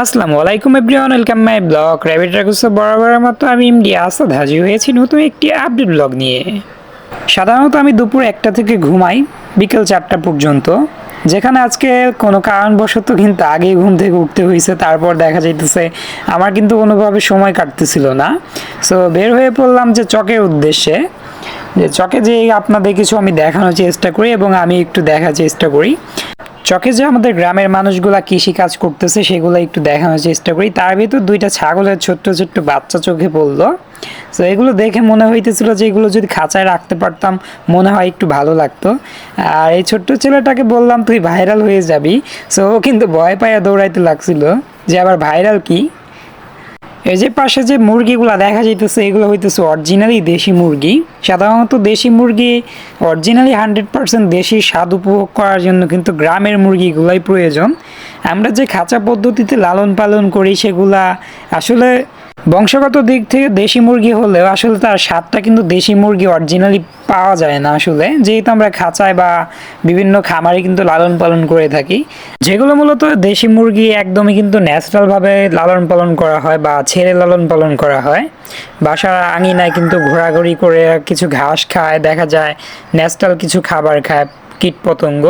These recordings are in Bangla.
আসসালামু আলাইকুম everyone, welcome my blog. Rabbit রাগুসো বরাবরের মতো আমি এমডি আসাদ, হাজির হয়েছি নতুন একটি আপডেট ব্লগ নিয়ে। সাধারণত আমি দুপুর একটা থেকে ঘুমাই, বিকেল চারটা পর্যন্ত, যেখানে আজকে কোনো কারণবশত কিন্তু আগেই ঘুম থেকে উঠতে হয়েছে তারপর দেখা যাইতেছে আমার কিন্তু কোনোভাবে সময় কাটতেছিল না। সো বের হয়ে পড়লাম যে চকের উদ্দেশ্যে, যে চকে যে আপনাদের কিছু আমি দেখানোর চেষ্টা করি এবং আমি একটু দেখার চেষ্টা করি। চকে যে আমাদের গ্রামের মানুষগুলা কৃষি কাজ করতেছে, সেগুলো একটু দেখানোর চেষ্টা করি। তার ভিতর দুইটা ছাগলের ছোট্ট ছোট্ট বাচ্চা চোখে পড়ল। তো এগুলো দেখে মনে হইতেছিল যে এগুলো যদি খাঁচায় রাখতে পারতাম, মনে হয় একটু ভালো লাগতো। আর এই ছোট্ট ছেলেটাকে বললাম, তুই ভাইরাল হয়ে যাবি। সো ও কিন্তু ভয় পাইয়া দৌড়াইতে লাগছিল যে, আবার ভাইরাল কি? এই যে পাশে যে মুরগিগুলো দেখা যাইতেছে, এগুলো হইতেছে অরিজিনালি দেশি মুরগি। সাধারণত দেশি মুরগি অরিজিনালি হান্ড্রেড পার্সেন্ট দেশি স্বাদ উপভোগ করার জন্য কিন্তু গ্রামের মুরগিগুলাই প্রয়োজন। আমরা যে খাঁচা পদ্ধতিতে লালন পালন করি, সেগুলা আসলে বংশগত দিক থেকে দেশি মুরগি হলেও আসলে তার স্বাদটা কিন্তু দেশি মুরগি অরিজিনালি পাওয়া যায় না আসলে। যেহেতু আমরা খাঁচায় বা বিভিন্ন খামারে কিন্তু লালন পালন করে থাকি, যেগুলো মূলত দেশি মুরগি একদমই কিন্তু ন্যাচারালভাবে লালন পালন করা হয় বা ছেড়ে লালন পালন করা হয়। বাসার আঙিনায় কিন্তু ঘোরাঘুরি করে কিছু ঘাস খায়, দেখা যায় ন্যাচারাল কিছু খাবার খায় কীট পতঙ্গ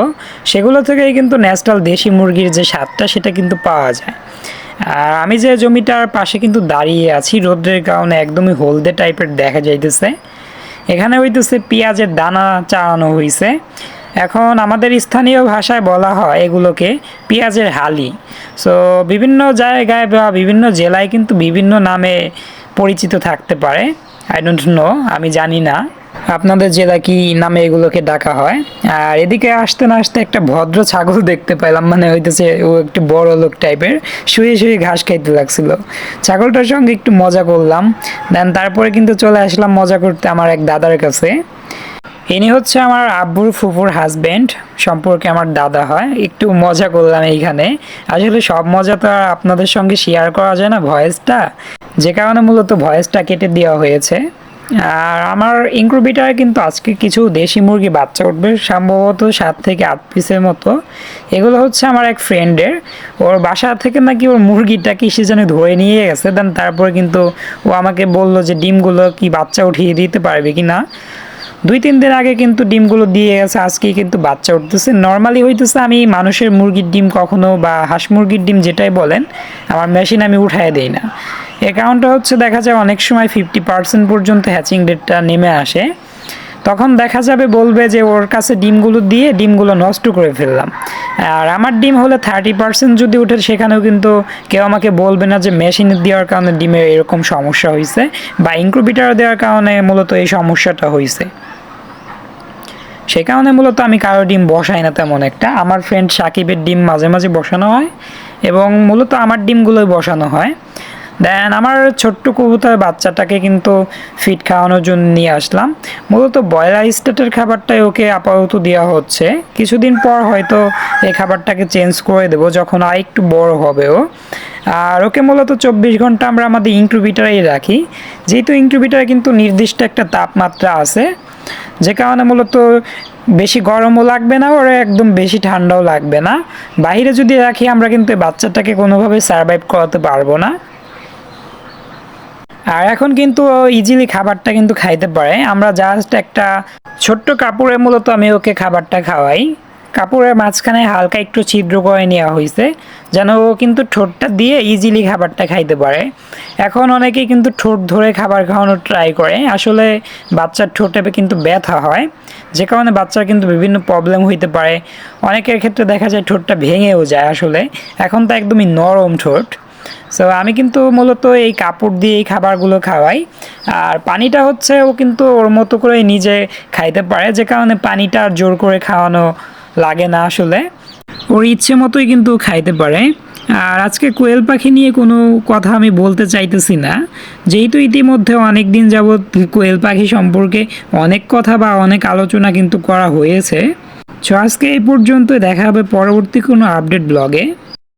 সেগুলো থেকেই কিন্তু ন্যাচারাল দেশি মুরগির যে স্বাদটা সেটা কিন্তু পাওয়া যায়। আর আমি যে জমিটার পাশে কিন্তু দাঁড়িয়ে আছি, রোদ্রের কারণে একদমই হলদে টাইপের দেখা যাইতেছে। এখানে হইতেছে পেঁয়াজের দানা চালানো হয়েছে এখন আমাদের স্থানীয় ভাষায় বলা হয় এগুলোকে পেঁয়াজের হালি। সো বিভিন্ন জায়গায় বা বিভিন্ন জেলায় কিন্তু বিভিন্ন নামে পরিচিত থাকতে পারে। আই ডোন্ট নো আমি জানি না। আপনাদের জেলা কি নামে এগুলোকে ডাকা হয়? আর এদিকে আসতে না আসতে একটা ভদ্র ছাগল দেখতে পেলাম মানে হইতেছে ও একটু বড় লোক টাইপের, শুয়ে শুয়ে ঘাস খাইতে লাগছিল। ছাগলটার সঙ্গে একটু মজা করলাম, দেন তারপরে কিন্তু চলে আসলাম মজা করতে আমার এক দাদার কাছে। ইনি হচ্ছে আমার আব্বুর ফুফুর হাজবেন্ড সম্পর্কে আমার দাদা হয়, একটু মজা করলাম এইখানে। আসলে সব মজা তো আর আপনাদের সঙ্গে শেয়ার করা যায় না ভয়েসটা যে কারণে মূলত ভয়েসটা কেটে দেওয়া হয়েছে। আর আমার ইনক্রুবিটারে কিন্তু আজকে কিছু দেশি মুরগি বাচ্চা উঠবে, সম্ভবত সাত থেকে আট পিসের মতো। এগুলো হচ্ছে আমার এক ফ্রেন্ডের। ওর বাসা থেকে নাকি ওর মুরগিটা কিসে যেন ধরে নিয়ে গেছে, দেন তারপরে কিন্তু ও আমাকে বলল যে ডিমগুলো কি বাচ্চা উঠিয়ে দিতে পারবে কি না। দুই তিন দিন আগে কিন্তু ডিমগুলো দিয়ে গেছে, আজকে কিন্তু বাচ্চা উঠতেছে। নর্মালি হইতেছে আমি মানুষের মুরগির ডিম কখনো বা হাঁস মুরগির ডিম যেটাই বলেন, আমার মেশিন আমি উঠায় দেই না। কারণটা হচ্ছে দেখা যায় অনেক সময় ফিফটি পার্সেন্ট পর্যন্ত হ্যাচিং ডেটটা নেমে আসে। তখন দেখা যাবে বলবে যে ওর কাছে ডিমগুলো দিয়ে ডিমগুলো নষ্ট করে ফেললাম। আর আমার ডিম হলে থার্টি পার্সেন্ট যদি উঠে সেখানেও কিন্তু কেউ আমাকে বলবে না যে মেশিনে দেওয়ার কারণে ডিমের এরকম সমস্যা হয়েছে বা ইনক্রুবিটার দেওয়ার কারণে মূলত এই সমস্যাটা হয়েছে সে কারণে মূলত আমি কারও ডিম বসাই না তেমন একটা। আমার ফ্রেন্ড সাকিবের ডিম মাঝে মাঝে বসানো হয় এবং মূলত আমার ডিমগুলোই বসানো হয়। দেন আমার ছোট্ট কবুতর বাচ্চাটাকে কিন্তু ফিট খাওয়ানোর জন্য নিয়ে আসলাম। মূলত বয়লার স্টেটের খাবারটাই ওকে আপাতত দেওয়া হচ্ছে। কিছুদিন পর হয়তো এই খাবারটাকে চেঞ্জ করে দেবো যখন আর একটু বড় হবে ও। আর ওকে মূলত চব্বিশ ঘণ্টা আমরা আমাদের ইনক্রুবিটারেই রাখি। যেহেতু ইনক্রুবিটারে কিন্তু নির্দিষ্ট একটা তাপমাত্রা আছে, যে কারণে মূলত বেশি গরমও লাগবে না ওর, একদম বেশি ঠান্ডাও লাগবে না। বাইরে যদি রাখি, আমরা কিন্তু বাচ্চাটাকে কোনোভাবে সার্ভাইভ করাতে পারব না। আর এখন কিন্তু ইজিলি খাবারটা কিন্তু খাইতে পারে। আমরা জাস্ট একটা ছোট্ট কাপড়ে মূলত আমি ওকে খাবারটা খাওয়াই। কাপড়ের মাঝখানে হালকা একটু ছিদ্র করে নেওয়া হয়েছে, যেন ও কিন্তু ঠোঁটটা দিয়ে ইজিলি খাবারটা খাইতে পারে। এখন অনেকেই কিন্তু ঠোঁট ধরে খাবার খাওয়ানোর ট্রাই করে। আসলে বাচ্চার ঠোঁটে কিন্তু ব্যথা হয়। যে কারণে বাচ্চার কিন্তু বিভিন্ন প্রবলেম হইতে পারে। অনেকের ক্ষেত্রে দেখা যায় ঠোঁটটা ভেঙেও যায় আসলে। এখন তো একদমই নরম ঠোঁট। সো আমি কিন্তু মূলত এই কাপড় দিয়ে এই খাবারগুলো খাওয়াই। আর পানিটা হচ্ছে ও কিন্তু ওর মতো করে নিজে খাইতে পারে, যে কারণে পানিটা জোর করে খাওয়ানো লাগে না আসলে। ওর ইচ্ছে মতোই কিন্তু খাইতে পারে। আর আজকে কোয়েল পাখি নিয়ে কোনো কথা আমি বলতে চাইতেছি না। যেহেতু ইতিমধ্যে অনেক দিন যাবৎ কোয়েল পাখি সম্পর্কে অনেক কথা বা অনেক আলোচনা কিন্তু করা হয়েছে। সো আজকে এই পর্যন্ত দেখা হবে পরবর্তী কোনো আপডেট ব্লগে